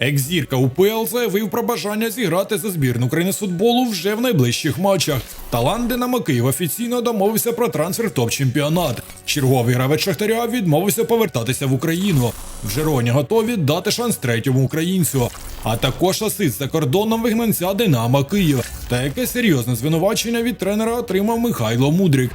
Екс-зірка УПЛ заявив про бажання зіграти за збірну України з футболу вже в найближчих матчах. Талант Динамо Київ офіційно домовився про трансфер в топ-чемпіонат. Черговий гравець Шахтаря відмовився повертатися в Україну. В Жероні готові дати шанс третьому українцю. А також асист за кордоном вигнанця Динамо Київ. Та яке серйозне звинувачення від тренера отримав Михайло Мудрик.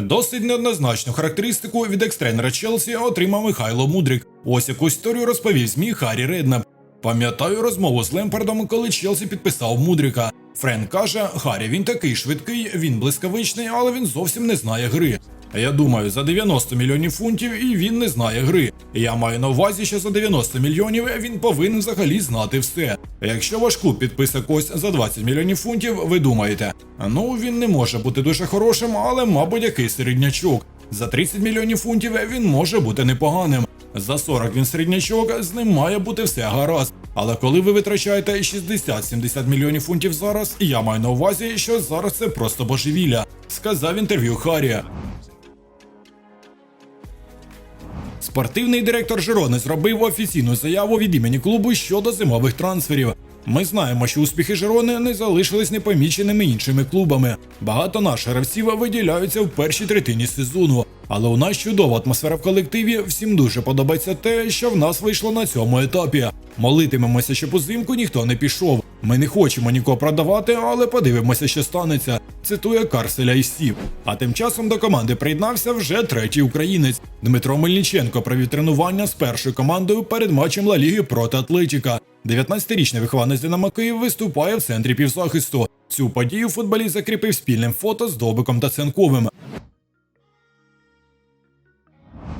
Досить неоднозначну характеристику від екс-тренера Челсі отримав Михайло Мудрик. Ось яку історію розповів ЗМІ Харі Реднап. Пам'ятаю розмову з Лемпардом, коли Челсі підписав Мудрика. Френк каже: Харі, він такий швидкий, він блискавичний, але він зовсім не знає гри. Я думаю, за 90 мільйонів фунтів і він не знає гри. Я маю на увазі, що за 90 мільйонів він повинен взагалі знати все. Якщо ваш клуб підпише когось за 20 мільйонів фунтів, ви думаєте, ну він не може бути дуже хорошим, але мабуть якийсь середнячок. За 30 мільйонів фунтів він може бути непоганим. За 40 він середнячок, з ним має бути все гаразд. Але коли ви витрачаєте 60-70 мільйонів фунтів зараз, я маю на увазі, що зараз це просто божевілля, сказав інтерв'ю Харі. Спортивний директор Жирони зробив офіційну заяву від імені клубу щодо зимових трансферів. Ми знаємо, що успіхи Жирони не залишились непоміченими іншими клубами. Багато наших гравців виділяються в першій третині сезону. Але у нас чудова атмосфера в колективі. Всім дуже подобається те, що в нас вийшло на цьому етапі. Молитимемося, щоб узимку ніхто не пішов. Ми не хочемо нікого продавати, але подивимося, що станеться. Цитує Карселя і Сів. А тим часом до команди приєднався вже третій українець. Дмитро Мельниченко провів тренування з першою командою перед матчем Ла Ліги проти Атлетіка. 19-річний вихованець Динамо Київ виступає в центрі півзахисту. Цю подію футболіст закріпив спільним фото з Довбиком та Ценковим.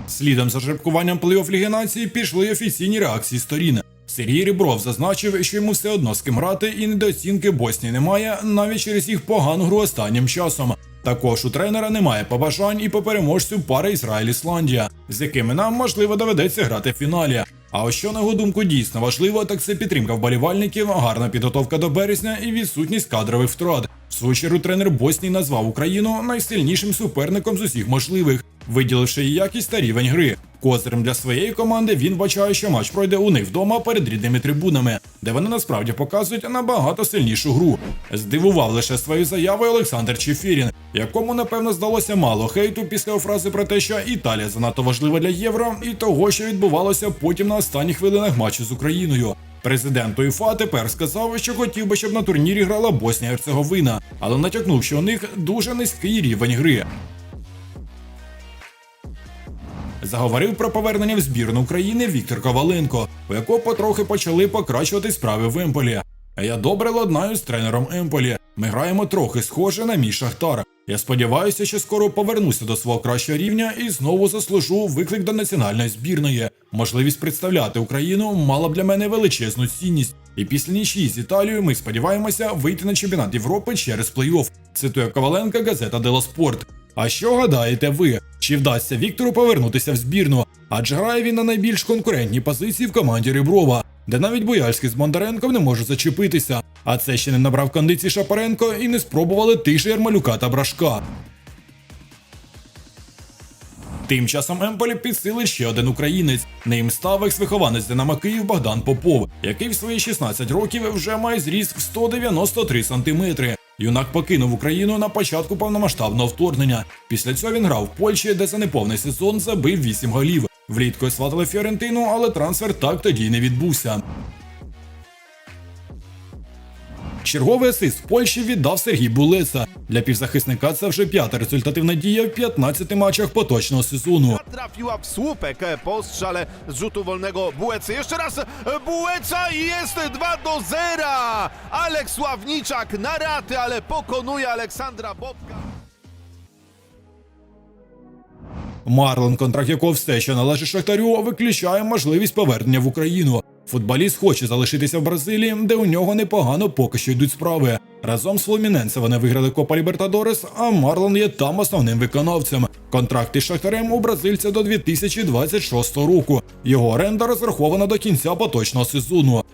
Слідом за жеребкуванням плей-офф Ліги Нації пішли офіційні реакції сторін. Сергій Рібров зазначив, що йому все одно з ким грати і недооцінки Боснії немає навіть через їх погану гру останнім часом. Також у тренера немає побажань і по переможцю пари Ізраїль-Ісландія, з якими нам можливо доведеться грати в фіналі. А ось що на його думку дійсно важливо, так це підтримка вболівальників, гарна підготовка до березня і відсутність кадрових втрат. В свою тренер Боснії назвав Україну найсильнішим суперником з усіх можливих, виділивши її якість та рівень гри. Козирем для своєї команди він бачає, що матч пройде у них вдома перед рідними трибунами, де вони насправді показують набагато сильнішу гру. Здивував лише своєю заявою Олександр Чефірін, якому напевно здалося мало хейту після фрази про те, що Італія занадто важлива для євро, і того, що відбувалося потім на останніх хвилинах матчу з Україною. Президент УЄФА тепер сказав, що хотів би, щоб на турнірі грала Боснія Герцеговина, але натякнув, що у них дуже низький рівень гри. Заговорив про повернення в збірну України Віктор Коваленко, у якого потрохи почали покращувати справи в Емполі. Я добре ладнаю з тренером Емполі. Ми граємо трохи схоже на мій шахтар. Я сподіваюся, що скоро повернуся до свого кращого рівня і знову заслужу виклик до національної збірної. Можливість представляти Україну мала б для мене величезну цінність. І після нічії з Італією ми сподіваємося вийти на чемпіонат Європи через плей-офф. Цитує Коваленка газета Дело Спорт. А що гадаєте ви? Чи вдасться Віктору повернутися в збірну? Адже грає він на найбільш конкурентній позиції в команді Риброва, де навіть Бояльський з Бондаренком не може зачепитися. А це ще не набрав кондиції Шапаренко і не спробували тиші Ярмалюка та Брашка. Тим часом Емполі підсилив ще один українець. Ним став екс-вихованець Динамо Київ Богдан Попов, який в свої 16 років вже має зріст в 193 сантиметри. Юнак покинув Україну на початку повномасштабного вторгнення. Після цього він грав в Польщі, де за неповний сезон забив 8 голів. Влітку сватали Фіорентину, але трансфер так тоді не відбувся. Черговий асист в Польщі віддав Сергій Булеца. Для півзахисника це вже п'ята результативна дія в 15 матчach поточного сезону. Trafiła w słupek e, po strzale z rzutu wolnego Bułecy. Jeszcze raz e, Bułeca i jest 2 do 0. Alek Sławniczak na raty, ale pokonuje Aleksandra Bobka. Марлон, контракт якого все, що належить Шахтарю, виключає можливість повернення в Україну. Футболіст хоче залишитися в Бразилії, де у нього непогано поки що йдуть справи. Разом з Флуміненце вони виграли Копа Лібертадорес, а Марлон є там основним виконавцем. Контракт із Шахтарем у бразильця до 2026 року. Його оренда розрахована до кінця поточного сезону.